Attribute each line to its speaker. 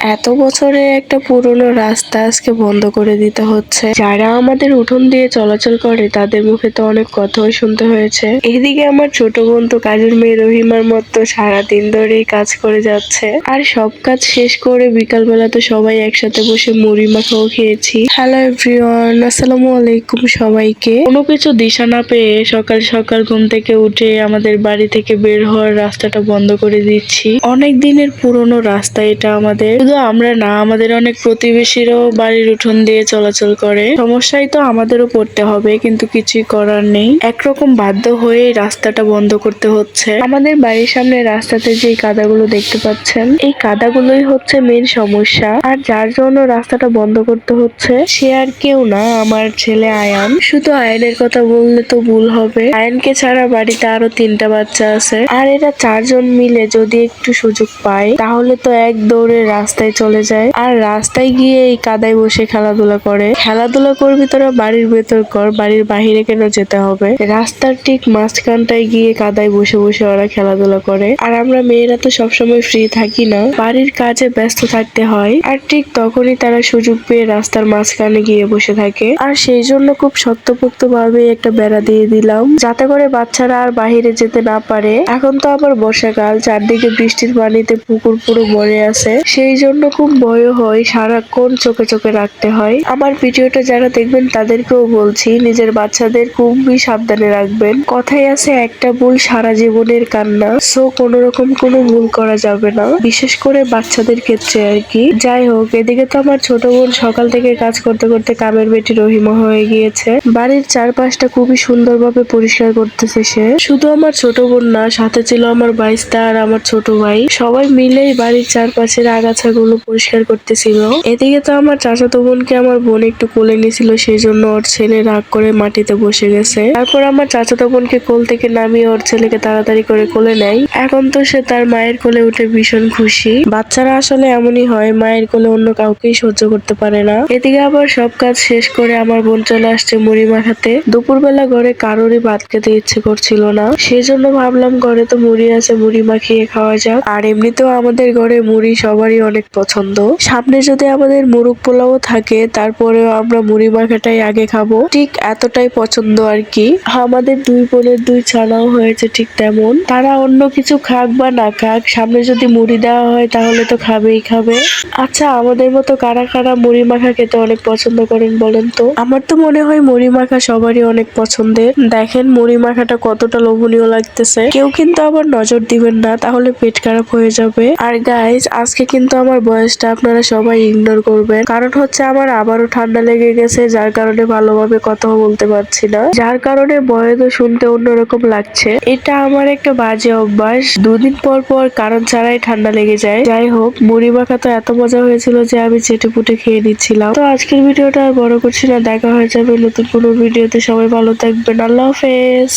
Speaker 1: এত বছরের একটা পুরনো রাস্তা আজকে বন্ধ করে দিতে হচ্ছে। যারা আমাদের উঠোন দিয়ে চলাচল করে, তাদের মুখে তো অনেক কথাই শুনতে হয়েছে। এদিকে আমার ছোট বোন তো কাজের মেয়ে রহিমার মতো সারাদিন ধরেই কাজ করে যাচ্ছে। আর সব কাজ শেষ করে বিকাল বেলা তো সবাই একসাথে বসে মুড়ি মাখাও খেয়েছি। হ্যালো এভরিওয়ান আসসালামু আলাইকুম সবাইকে। কোনো কিছু দিশা না পেয়ে সকাল সকাল ঘুম থেকে উঠে আমাদের বাড়ি থেকে বের হওয়ার রাস্তাটা বন্ধ করে দিচ্ছি। অনেক দিনের পুরনো রাস্তা এটা আমাদের। শুধু আমরা না, আমাদের অনেক প্রতিবেশীরাও বাড়ির উঠোন দিয়ে চলাচল করে। সমস্যায় তো আমাদেরও পড়তে হবে, কিন্তু কিছুই করার নেই। একরকম বাধ্য হয়ে রাস্তাটা বন্ধ করতে হচ্ছে। আমাদের বাড়ির সামনে রাস্তাতে যে কাদাগুলো দেখতে পাচ্ছেন, এই কাদাগুলোই হচ্ছে মেন সমস্যা। আর যার জন্য রাস্তাটা বন্ধ করতে হচ্ছে, সে আর কেউ না, আমার ছেলে আয়ান। শুধু আয়নের কথা বললে তো ভুল হবে। আয়নকে ছাড়া বাড়িতে আরও তিনটা বাচ্চা আছে। আর এরা চারজন মিলে যদি একটু সুযোগ পায়, তাহলে তো এক দৌড়ে রাস্তায় চলে যায়। আর রাস্তায় গিয়ে এই কাদায় বসে খেলাধুলা করে। খেলাধুলা করবি তোরা বাড়ির ভেতর কর, বাড়ির বাহিরে কেন যেতে হবে? রাস্তার ঠিক মাঝখানটায় গিয়ে কাদায় বসে বসে ওরা খেলাধুলা করে। আর আমরা মেয়েরা তো সবসময় ফ্রি থাকি না। বাড়ির কাজে ব্যস্ত থাকতে হয়। আর ঠিক তখনই তারা সুযোগ পেয়ে রাস্তার মাঝখানে গিয়ে বসে থাকে। আর সেই জন্য খুব শক্তপোক্ত ভাবে একটা বেড়া দিয়ে দিলাম। যাতে করে বাচ্চারা আর বাহিরে যেতে না পারে। এখন তো আবার বর্ষাকাল, চারদিকে বৃষ্টির পানিতে পুকুর পুরো ভরে আছে। সেই জন্য খুব ভয় হয়, সারাক্ষণ চোখে চোখে রাখতে হয়। আমার ভিডিওটা যারা দেখবেন, তাদেরকেও বলছি, নিজের বাচ্চাদের খুবই সাবধানে রাখবেন। কথাই আছে, একটা ভুল সারা জীবনের কান্না। সো কোনো রকম কোনো ভুল করা যাবে না। বিশেষ করে বাচ্চাদের ক্ষেত্রে আর কি। যাই হোক, এদিকে তো আমার ছোট বোন সকাল থেকে কাজ করতে করতে কামের বেটি রহিমা হয়ে গিয়েছে। বাড়ির চারপাশটা খুবই সুন্দরভাবে পরিষ্কার করতেছে সে। শুধু আমার ছোট বোন না, সাথে ছিল আমার বাইস্তা আর আমার ছোট ভাই। সবাই মিলেই বাড়ির চারপাশের আগাছাগুলো পরিষ্কার করতেছিল। এদিকে তো আমার চাচাতো বোনকে আমার বোন একটু কোলে নিয়েছিল সেই জন্য ওর ছেলে রাগ করে মাটিতে বসে গেছে। তারপর আমার চাচাতো বোনকে কোল থেকে নামিয়ে ওর ছেলেকে তাড়াতাড়ি করে কোলে নেয়। এখন তো সে তার মায়ের কোলে উঠে ভীষণ খুশি। বাচ্চারা আসলে এমনই হয়, মায়ের কোলে অন্য কাউকেই সহ্য করতে পারে না। এদিকে আবার সব কাজ শেষ করে আমার বোন চলে আসছে মুড়ি মাখাতে। দুপুরবেলা ঘরে কারোরই ভাত খেতে ইচ্ছে করছিল না। সেই জন্য ভাবলাম ঘরে তো মুড়ি আছে, মুড়ি মাখিয়ে খাওয়া যাক। আর এমনিতেও আমাদের ঘরে মুড়ি সবারই অনেক পছন্দ। সামনে যদি আমাদের মুরগ পোলাও থাকে, তারপরেও আমরা মুড়ি মাখাটাই আগে খাব। ঠিক এতটাই পছন্দ আর কি। আমাদের দুই বোনের দুই ছানাও হয়েছে ঠিক তেমন। তারা অন্য কিছু খাক বা না খাক, সামনে যদি মুড়ি দেওয়া হয় তাহলে তো খাবেই খাবে। আচ্ছা আমাদের মতো কারা কারা মুড়ি মাখা খেতে অনেক পছন্দ করেন বলেন তো? আমার তো মনে হয় মুড়ি মাখা সবারই অনেক পছন্দের। দেখেন মুড়ি মাখাটা কতটা লোভনীয় লাগতেছে। কেউ কিন্তু আবার নজর দিবেন না, তাহলে পেট খারাপ হয়ে যাবে। আর গাইজ আজকে কিন্তু আমার বয়সটা আপনারা সবাই ইগনোর করবেন। কারণ হচ্ছে আমার আবারও ঠান্ডা লেগে গেছে, যার কারণে ভালোভাবে কথাও বলতে পারছি না। যার কারণে বয়সও শুনতে অন্যরকম লাগছে। এটা আমার একটা বাজে অভ্যাস। দুদিন পর পর কারণ ছাড়াই ঠান্ডা লেগে যায়। যাই হোক, মুড়ি মাখা তো এত মজা হয়েছিল যে আমি চেটে পুটে খেয়ে নিচ্ছিলাম। তো আজকের ভিডিওটা আর বড় করছি না, দেখা হয়ে যাবে নতুন কোনো ভিডিওতে। সবাই ভালো থাকবেন। আল্লাহ হাফেজ।